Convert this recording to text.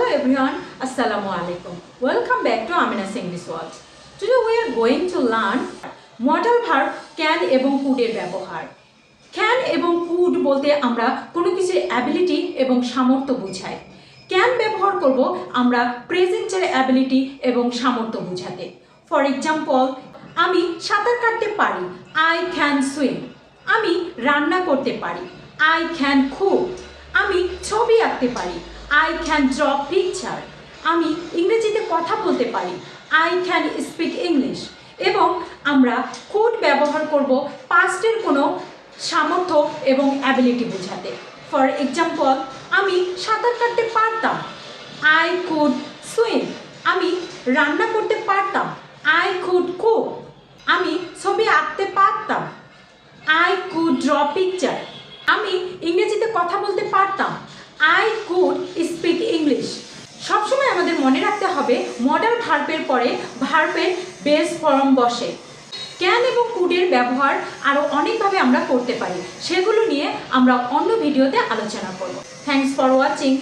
Hello everyone, Assalamu alaikum. Welcome back to Amina's English World. Today we are going to learn modal verb can এবং could এর ব্যবহার। Can এবং could বলতে আমরা কোনো কিছুর অ্যাবিলিটি এবং সামর্থ্য বোঝাই। ক্যান ব্যবহার করব আমরা প্রেজেন্টের অ্যাবিলিটি এবং সামর্থ্য বোঝাতে। ফর এক্সাম্পল আমি সাঁতার কাটতে পারি আই ক্যান সুইম আমি রান্না করতে পারি আই ক্যান কুক আমি ছবি আঁকতে পারি আই ক্যান ড্র পিকচার আমি ইংরেজিতে কথা বলতে পারি। আই ক্যান স্পিক ইংলিশ এবং আমরা কুড ব্যবহার করব পাস্টের কোনো সামর্থ্য এবং অ্যাবিলিটি বোঝাতে। ফর এক্সাম্পল আমি সাঁতার কাটতে পারতাম। আই কুড সুইম আমি রান্না করতে পারতাম। আই কুড কুক আমি ছবি আঁকতে পারতাম। আই কুড ড্র পিকচার আমি ইংরেজিতে কথা বলতে পারতাম। আই ইংলিশ সবসময় আমাদের মনে রাখতে হবে মডেল ভার্বের পরে ভার্বের বেস ফর্ম বসে। ক্যান এবং কুডের ব্যবহার আরও অনেকভাবে আমরা করতে পারি। সেগুলো নিয়ে আমরা অন্য ভিডিওতে আলোচনা করব। Thanks for watching